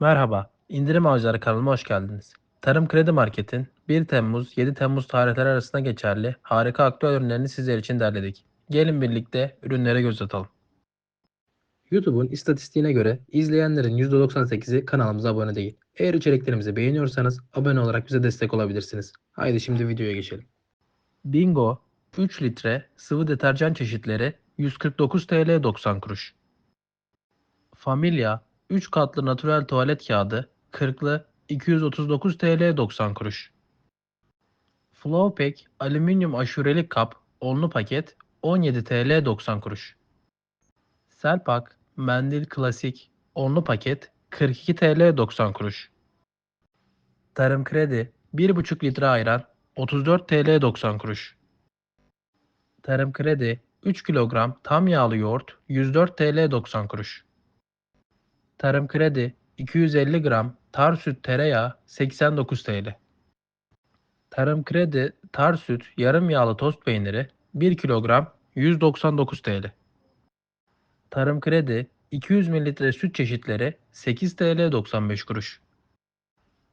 Merhaba, İndirim Avcıları kanalıma hoş geldiniz. Tarım Kredi Market'in 1 Temmuz 7 Temmuz tarihleri arasında geçerli harika aktüel ürünlerini sizler için derledik. Gelin birlikte ürünlere göz atalım. YouTube'un istatistiğine göre izleyenlerin %98'i kanalımıza abone değil. Eğer içeriklerimizi beğeniyorsanız abone olarak bize destek olabilirsiniz. Haydi şimdi videoya geçelim. Bingo 3 litre sıvı deterjan çeşitleri 149 TL 90 kuruş. Familia 3 katlı natürel tuvalet kağıdı 40'lı 239 TL 90 kuruş. Flowpack alüminyum aşurelik kap onlu paket 17 TL 90 kuruş. Selpak mendil klasik onlu paket 42 TL 90 kuruş. Tarım kredi 1,5 litre ayran 34 TL 90 kuruş. Tarım kredi 3 kilogram tam yağlı yoğurt 104 TL 90 kuruş. Tarım Kredi 250 gram tar süt tereyağı 89 TL. Tarım Kredi tar süt yarım yağlı tost peyniri 1 kilogram 199 TL. Tarım Kredi 200 mililitre süt çeşitleri 8 TL 95 kuruş.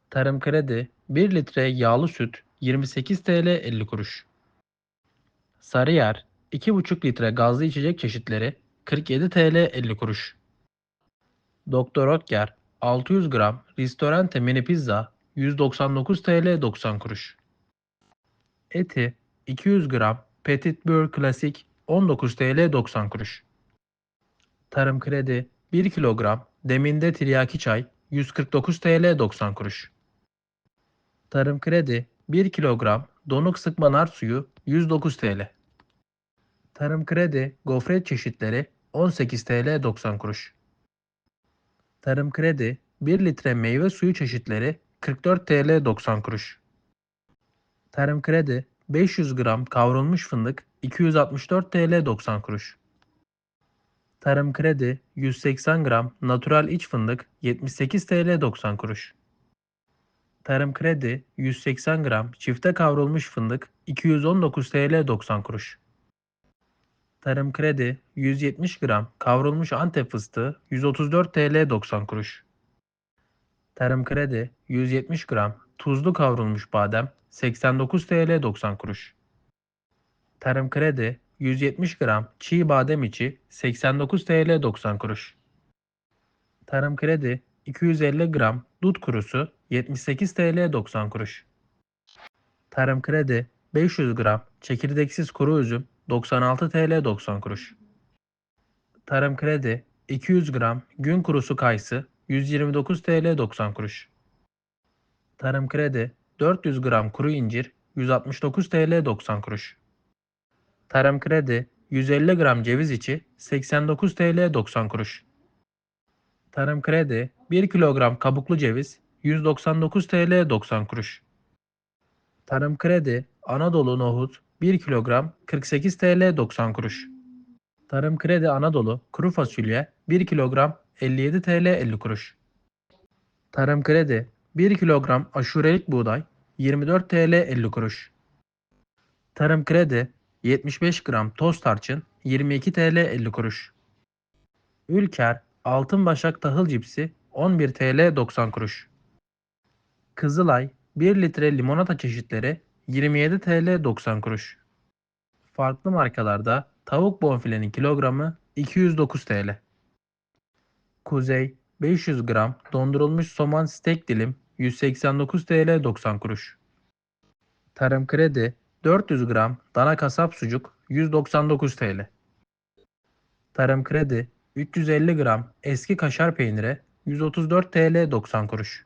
Tarım Kredi 1 litre yağlı süt 28 TL 50 kuruş. Sarıyer 2,5 litre gazlı içecek çeşitleri 47 TL 50 kuruş. Doktor Oetker 600 gram Ristorante mini pizza 199 TL 90 kuruş. Eti 200 gram Petit Beurre Klasik 19 TL 90 kuruş. Tarım Kredi 1 kilogram Deminde tiryaki çay 149 TL 90 kuruş. Tarım Kredi 1 kilogram donuk sıkma nar suyu 109 TL. Tarım Kredi gofret çeşitleri 18 TL 90 kuruş. Tarım Kredi 1 litre meyve suyu çeşitleri 44 TL 90 kuruş. Tarım Kredi 500 gram kavrulmuş fındık 264 TL 90 kuruş. Tarım Kredi 180 gram natural iç fındık 78 TL 90 kuruş. Tarım Kredi 180 gram çifte kavrulmuş fındık 219 TL 90 kuruş. Tarım Kredi 170 gram kavrulmuş Antep fıstığı 134 TL 90 kuruş. Tarım Kredi 170 gram tuzlu kavrulmuş badem 89 TL 90 kuruş. Tarım Kredi 170 gram çiğ badem içi 89 TL 90 kuruş. Tarım Kredi 250 gram dut kurusu 78 TL 90 kuruş. Tarım Kredi 500 gram çekirdeksiz kuru üzüm 96 TL 90 kuruş. Tarım Kredi 200 gram gün kurusu kayısı 129 TL 90 kuruş. Tarım Kredi 400 gram kuru incir 169 TL 90 kuruş. Tarım Kredi 150 gram ceviz içi 89 TL 90 kuruş. Tarım Kredi 1 kilogram kabuklu ceviz 199 TL 90 kuruş. Tarım Kredi Anadolu nohut 1 kilogram 48 TL 90 kuruş. Tarım Kredi Anadolu kuru fasulye 1 kilogram 57 TL 50 kuruş. Tarım Kredi 1 kilogram aşurelik buğday 24 TL 50 kuruş. Tarım Kredi 75 gram toz tarçın 22 TL 50 kuruş. Ülker altın başak tahıl cipsi 11 TL 90 kuruş. Kızılay 1 litre limonata çeşitleri 27 TL 90 kuruş. Farklı markalarda tavuk bonfilenin kilogramı 209 TL. Kuzey 500 gram dondurulmuş soman steak dilim 189 TL 90 kuruş. Tarım Kredi 400 gram dana kasap sucuk 199 TL. Tarım Kredi 350 gram eski kaşar peyniri 134 TL 90 kuruş.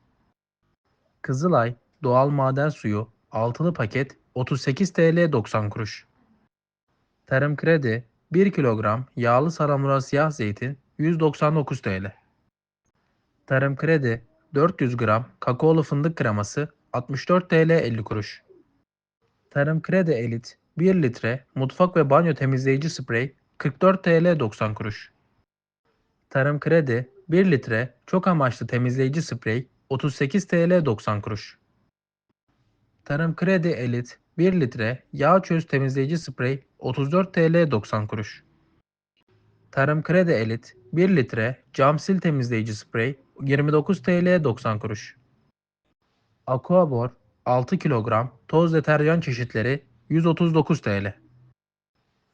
Kızılay doğal maden suyu altılı paket 38 TL 90 kuruş. Tarım Kredi 1 kilogram yağlı salamura siyah zeytin 199 TL. Tarım Kredi 400 gram kakaolu fındık kreması 64 TL 50 kuruş. Tarım Kredi Elit 1 litre mutfak ve banyo temizleyici sprey 44 TL 90 kuruş. Tarım Kredi 1 litre çok amaçlı temizleyici sprey 38 TL 90 kuruş. Tarım Kredi Elit 1 litre yağ çöz temizleyici sprey 34 TL 90 kuruş. Tarım Kredi Elit 1 litre cam sil temizleyici sprey 29 TL 90 kuruş. Aquabor 6 kilogram toz deterjan çeşitleri 139 TL.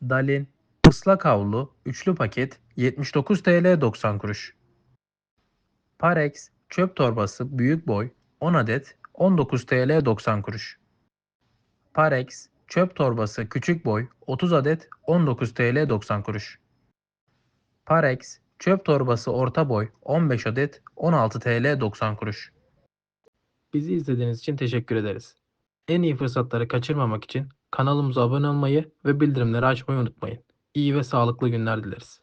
Dalin ıslak havlu üçlü paket 79 TL 90 kuruş. Parex çöp torbası büyük boy 10 adet 19 TL 90 kuruş. Parex çöp torbası küçük boy 30 adet 19 TL 90 kuruş. Parex çöp torbası orta boy 15 adet 16 TL 90 kuruş. Bizi izlediğiniz için teşekkür ederiz. En iyi fırsatları kaçırmamak için kanalımıza abone olmayı ve bildirimleri açmayı unutmayın. İyi ve sağlıklı günler dileriz.